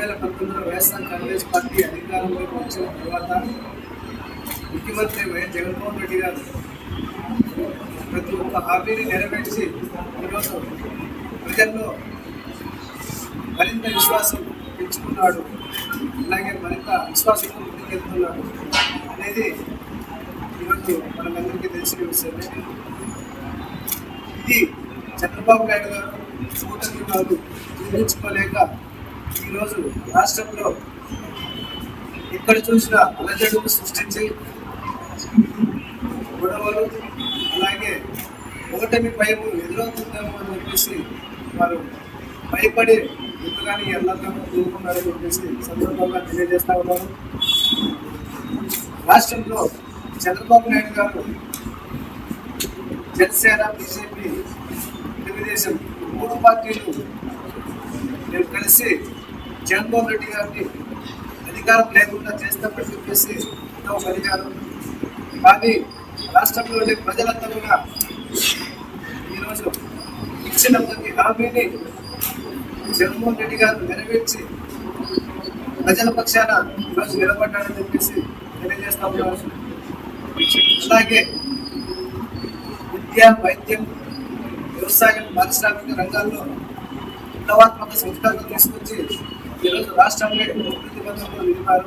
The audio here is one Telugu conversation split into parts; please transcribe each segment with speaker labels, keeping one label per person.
Speaker 1: పంతొమ్మిదిలో వైఎస్ఆర్ కాంగ్రెస్ పార్టీ అధికారంలోకి వచ్చిన తర్వాత ముఖ్యమంత్రి వైఎస్ జగన్మోహన్ రెడ్డి గారు ప్రతి ఒక్క హామీని నెరవేర్చి ఈరోజు ప్రజల్లో మరింత విశ్వాసం పెంచుకున్నాడు. అలాగే మరింత విశ్వాసంతో ముందుకెళ్తున్నాడు అనేది ఈరోజు మనమందరికీ తెలిసిన విషయమే ఇది చంద్రబాబు నాయుడు గారు కూటమి గారు నిర్మించుకోలేక ఈరోజు రాష్ట్రంలో ఎక్కడ చూసినా అలజడులు సృష్టించి గొడవలు అలాగే ఓటమి భయము ఎదురవుతుందేమో అని చెప్పేసి వారు భయపడి ఎందుకని ఎల్లగా దూరుకున్నారని చెప్పేసి సందర్భంగా తెలియజేస్తా ఉన్నారు రాష్ట్రంలో చంద్రబాబు నాయుడు గారు జనసేన బీజేపీ తెలుగుదేశం మూడు పార్టీలు జగన్మోహన్ రెడ్డి గారిని అధికారం లేకుండా చేస్తామని చెప్పేసి ఎంతో అధికారం కానీ రాష్ట్రంలోని ప్రజలంతా కూడా ఈరోజు ఇచ్చిన ప్రతి హామీని జగన్మోహన్ రెడ్డి గారు నెరవేర్చి ప్రజల పక్షాన ఈరోజు నిలబడ్డాడని చెప్పేసి తెలియజేస్తా ఉన్నారు అలాగే విద్య వైద్యం వ్యవసాయం పారిశ్రామిక రంగాల్లో విప్లవాత్మక సంస్కరణలు తీసుకొచ్చి ఈరోజు రాష్ట్రంలో అభివృద్ధి నిలిపారు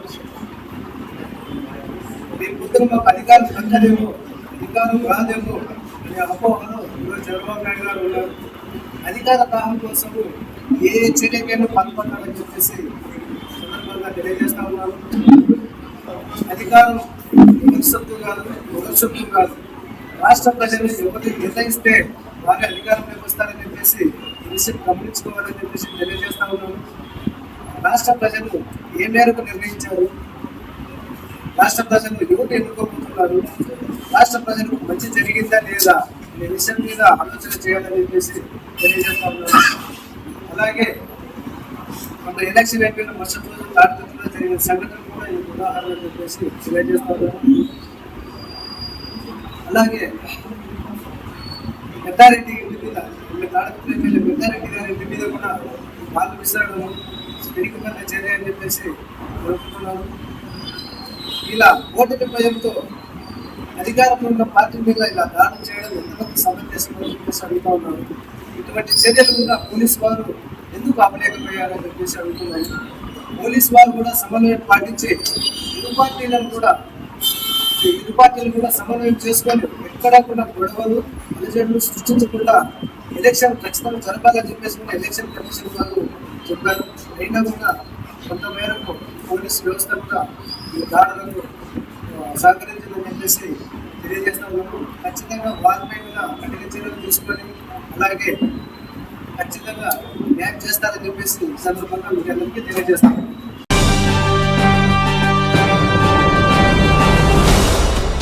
Speaker 1: రేపు పొద్దున అధికారం దక్కదేమో అధికారం రాదేమో అనే అపోహలో ఈరోజు చంద్రబాబు నాయుడు గారు ఉన్నారు. అధికార దాహం కోసం ఏ చర్యకైనా పాల్పడాలని చెప్పేసి సందర్భంగా తెలియజేస్తా ఉన్నారు అధికారం ఎవరి కాదు ఎవరి సొత్తు కాదు. రాష్ట్ర ప్రజలు ఎవరిని నిర్ణయిస్తే వారి అధికారంలోకి వస్తారని చెప్పేసి విషయం గమనించుకోవాలని చెప్పేసి తెలియజేస్తా ఉన్నాము రాష్ట్ర ప్రజలు ఏ మేరకు నిర్ణయించారు? రాష్ట్ర ప్రజలు ఎవరు ఎన్నుకోబోతున్నారు? రాష్ట్ర ప్రజలకు మంచి జరిగిందా లేదా అనే విషయం మీద ఆలోచన చేయాలని చెప్పేసి తెలియజేస్తా ఉన్నారు అలాగే మన ఎలక్షన్ అయిపోయిన మరుసటి రోజు తాడిపత్రిలో జరిగిన సంఘటన కూడా ఈ ఉదాహరణ చెప్పేసి తెలియజేస్తారు అలాగే పెద్దారెడ్డి ఇంటి మీద ఇక్కడ పెద్దారెడ్డి గారి ఇంటి మీద కూడా వాళ్ళు విసరడం పెరిగిపోయిన చర్య అని చెప్పేసి కోరుకుంటున్నాను. ఇలా ఓటమి భయంతో అధికారంలో ఉన్న పార్టీ మీద ఇలా దానం చేయడం ఎంతమంది సమంజసం చెప్పేసి అడుగుతా ఉన్నాను. ఇటువంటి చర్యలు కూడా పోలీస్ వారు ఎందుకు ఆపలేకపోయారని చెప్పేసి అడుగుతున్నాను పోలీస్ వారు కూడా సమన్వయం పాటించి ఇరు పార్టీలను కూడా ఇరు పార్టీలు కూడా సమన్వయం చేసుకొని ఎక్కడా కూడా గొడవలు అలజడులు సృష్టించకుండా ఎలక్షన్ ఖచ్చితంగా జరపాలని చెప్పేసి కూడా ఎలక్షన్ కమిషన్ వారు చెప్పారు. అయినా కూడా కొంత మేరకు పోలీస్ వ్యవస్థ కూడా ఈ దాడులకు ఆ, చెప్పేసి తెలియజేస్తా ఉన్నాము. ఖచ్చితంగా వారిపై కూడా కఠిన చర్యలు తీసుకొని అలాగే ఖచ్చితంగా న్యాయం చేస్తారని చెప్పేసి సందర్భంగా మీకు అందరికీ తెలియజేస్తాను